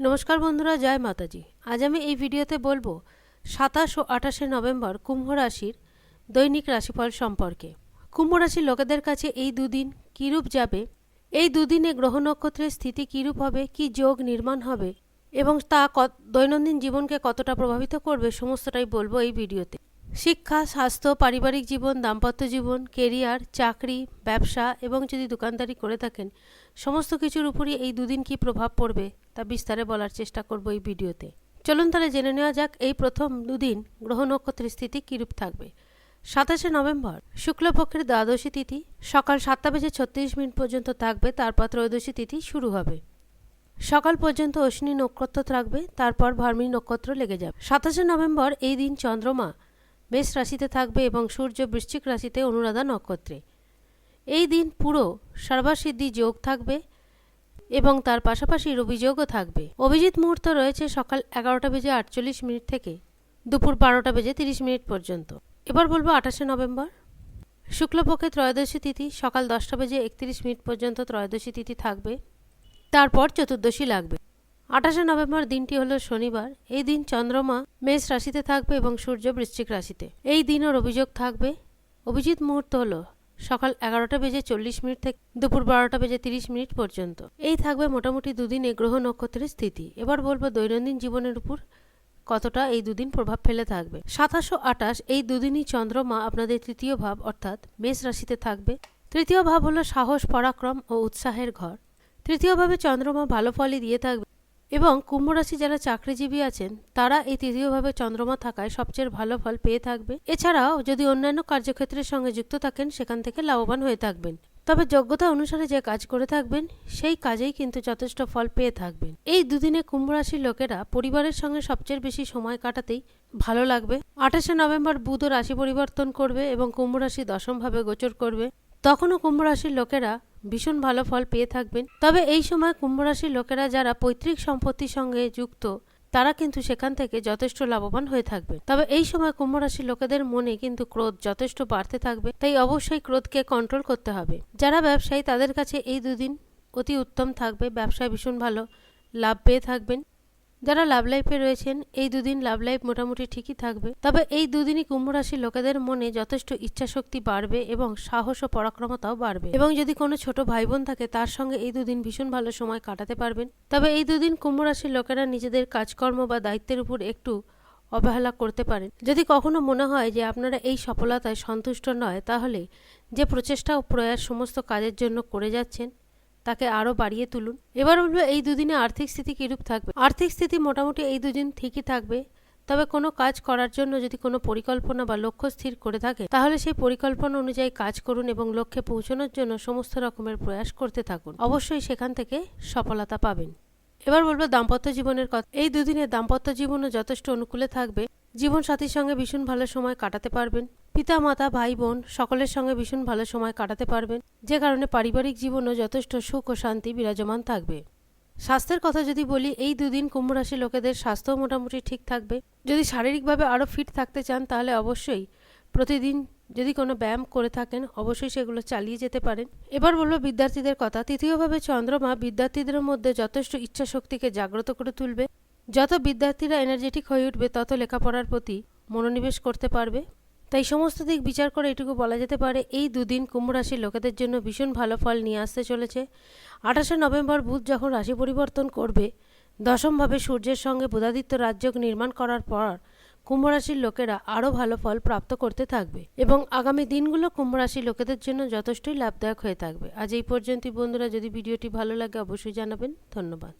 নমস্কার বন্ধুরা, জয় মাতাজি। আজ আমি এই ভিডিওতে বলব সাতাশ ও আঠাশে নভেম্বর কুম্ভ রাশির দৈনিক রাশিফল সম্পর্কে। কুম্ভ রাশির লোকেদের কাছে এই দুদিন কীরূপ যাবে? এই দুদিনে গ্রহ নক্ষত্রের স্থিতি কীরূপ হবে? কি যোগ নির্মাণ হবে? এবং তা দৈনন্দিন জীবনকে কতটা প্রভাবিত করবে? সমস্তটাই বলব এই ভিডিওতে। শিক্ষা, স্বাস্থ্য, পারিবারিক জীবন, দাম্পত্য জীবন, কেরিয়ার, চাকরি, ব্যবসা এবং যদি দোকানদারি করে থাকেন, সমস্ত কিছুর উপরই এই দুদিন কি প্রভাব পড়বে তা বিস্তারে বলার চেষ্টা করব এই ভিডিওতে। চলুন তাহলে জেনে নেওয়া যাক এই প্রথম দুদিন গ্রহ নক্ষত্রের স্থিতি কিরূপ থাকবে। সাতাশে নভেম্বর, শুক্লপক্ষের দ্বাদশী তিথি, সকাল সাতটা বেজে ছত্রিশ মিনিট পর্যন্ত থাকবে, তারপর ত্রয়োদশী তিথি শুরু হবে। সকাল পর্যন্ত অশ্বিনী নক্ষত্র থাকবে, তারপর ভার্মি নক্ষত্র লেগে যাবে। সাতাশে নভেম্বর এই দিন চন্দ্রমা মেষ রাশিতে থাকবে এবং সূর্য বৃশ্চিক রাশিতে অনুরাধা নক্ষত্রে। এই দিন পুরো সর্বাসিদ্ধি যোগ থাকবে এবং তার পাশাপাশি রবিযোগও থাকবে। অভিজিৎ মুহূর্ত রয়েছে সকাল এগারোটা বেজে আটচল্লিশ মিনিট থেকে দুপুর বারোটা বেজে তিরিশ মিনিট পর্যন্ত। এবার বলব আঠাশে নভেম্বর। শুক্লপক্ষে ত্রয়োদশী তিথি সকাল দশটা বেজে একত্রিশ মিনিট পর্যন্ত ত্রয়োদশী তিথি থাকবে। তারপর চতুর্দশী লাগবে। আঠাশে নভেম্বর দিনটি হলো শনিবার। এই দিন চন্দ্রমা মেষ রাশিতে থাকবে এবং সূর্য বৃশ্চিক রাশিতে। এই দিনের অভিযোগ থাকবে, অভিজিৎ মুহূর্ত হলো সকাল এগারোটা বেজে চল্লিশ মিনিট থেকে দুপুর বারোটা বেজে তিরিশ মিনিট পর্যন্ত। এই থাকবে মোটামুটি দুদিনে গ্রহ নক্ষত্রের স্থিতি। এবার বলব দৈনন্দিন জীবনের উপর কতটা এই দুদিন প্রভাব ফেলে থাকবে। সাতাশ আটাশ এই দুদিনই চন্দ্রমা আপনাদের তৃতীয় ভাব অর্থাৎ মেষ রাশিতে থাকবে। তৃতীয় ভাব হলো সাহস, পরাক্রম ও উৎসাহের ঘর। তৃতীয়ভাবে চন্দ্রমা ভালো ফলই দিয়ে থাকবে। এবং কুম্ভ রাশি যারা চাকরিজীবী আছেন, তারা এই তৃতীয়ভাবে চন্দ্রমা থাকায় সবচেয়ে ভালো ফল পেয়ে থাকবে। এছাড়াও যদি অন্যান্য কার্যক্ষেত্রের সঙ্গে যুক্ত থাকেন, সেখান থেকে লাভবান হয়ে থাকবেন। তবে যোগ্যতা অনুসারে যে কাজ করে থাকবেন, সেই কাজেই কিন্তু যথেষ্ট ফল পেয়ে থাকবেন। এই দুদিনে কুম্ভ রাশির লোকেরা পরিবারের সঙ্গে সবচেয়ে বেশি সময় কাটাতেই ভালো লাগবে। আঠাশে নভেম্বর বুধ রাশি পরিবর্তন করবে এবং কুম্ভ রাশি দশমভাবে গোচর করবে। তখনও কুম্ভ রাশির লোকেরা ভীষণ ভালো ফল পেয়ে থাকবেন। তবে এই সময় কুম্ভ রাশির লোকেরা যারা পৈতৃক সম্পত্তির সঙ্গে যুক্ত, তারা কিন্তু সেখান থেকে যথেষ্ট লাভবান হয়ে থাকবে তবে এই সময় কুম্ভ রাশির লোকেদের মনে কিন্তু ক্রোধ যথেষ্ট বাড়তে থাকবে, তাই অবশ্যই ক্রোধকে কন্ট্রোল করতে হবে। যারা ব্যবসায়ী, তাদের কাছে এই দুদিন অতি উত্তম থাকবে। ব্যবসায় ভীষণ ভালো লাভ পেয়ে থাকবেন। যারা লাভ লাইফে রয়েছেন, এই দুদিন লাভ লাইফ মোটামুটি ঠিকই থাকবে। তবে এই দুদিনই কুম্ভ রাশির লোকেদের মনে যথেষ্ট ইচ্ছাশক্তি বাড়বে এবং সাহস ও পরাক্রমতাও বাড়বে। এবং যদি কোনো ছোট ভাই বোন থাকে, তার সঙ্গে এই দুদিন ভীষণ ভালো সময় কাটাতে পারবেন। তবে এই দুদিন কুম্ভ রাশির লোকেরা নিজেদের কাজকর্ম বা দায়িত্বের উপর একটু অবহেলা করতে পারেন। যদি কখনো মনে হয় যে আপনারা এই সফলতায় সন্তুষ্ট নয়, তাহলে যে প্রচেষ্টা ও প্রয়াস সমস্ত কাজের জন্য করে যাচ্ছেন তাকে আরও বাড়িয়ে তুলুন। এবার বলব, এই দুদিনে আর্থিক স্থিতি কিরূপ থাকবে? আর্থিক স্থিতি মোটামুটি এই দুদিন ঠিকই থাকবে। তবে কোনো কাজ করার জন্য যদি কোনো পরিকল্পনা বা লক্ষ্য স্থির করে থাকে, তাহলে সেই পরিকল্পনা অনুযায়ী কাজ করুন এবং লক্ষ্যে পৌঁছানোর জন্য সমস্ত রকমের প্রয়াস করতে থাকুন। অবশ্যই সেখান থেকে সফলতা পাবেন। এবার বলব, দাম্পত্য জীবনের কথা। এই দুদিনে দাম্পত্য জীবনও যথেষ্ট অনুকূলে থাকবে। জীবন সাথীর সঙ্গে ভীষণ ভালো সময় কাটাতে পারবেন। পিতা মাতা ভাই বোন সকলের সঙ্গে ভীষণ ভালো সময় কাটাতে পারবেন। যে কারণে পারিবারিক জীবনও যথেষ্ট সুখ ও শান্তি বিরাজমান থাকবে। স্বাস্থ্যের কথা যদি বলি, এই দুদিন কুম্ভ রাশি লোকেদের স্বাস্থ্য মোটামুটি ঠিক থাকবে। যদি শারীরিকভাবে আরও ফিট থাকতে চান, তাহলে অবশ্যই প্রতিদিন যদি কোনো ব্যায়াম করে থাকেন, অবশ্যই সেগুলো চালিয়ে যেতে পারেন। এবার বলব বিদ্যার্থীদের কথা। তৃতীয়ভাবে চন্দ্রমা বিদ্যার্থীদের মধ্যে যথেষ্ট ইচ্ছা শক্তিকে জাগ্রত করে তুলবে। যত বিদ্যার্থীরা এনার্জেটিক হয়ে উঠবে, তত লেখাপড়ার প্রতি মনোনিবেশ করতে পারবে। তাই সমস্ত দিক বিচার করে এটুকু বলা যেতে পারে, এই দুদিন কুম্ভ রাশির লোকেদের জন্য ভীষণ ভালো ফল নিয়ে আসতে চলেছে। আঠাশে নভেম্বর বুধ যখন রাশি পরিবর্তন করবে, দশমভাবে সূর্যের সঙ্গে বুধাদিত্য রাজযোগ নির্মাণ করার পর কুম্ভ রাশির লোকেরা আরও ভালো ফল প্রাপ্ত করতে থাকবে এবং আগামী দিনগুলো কুম্ভ রাশির লোকেদের জন্য যথেষ্টই লাভদায়ক হয়ে থাকবে। আজ এই পর্যন্তই বন্ধুরা, যদি ভিডিওটি ভালো লাগে অবশ্যই জানাবেন। ধন্যবাদ।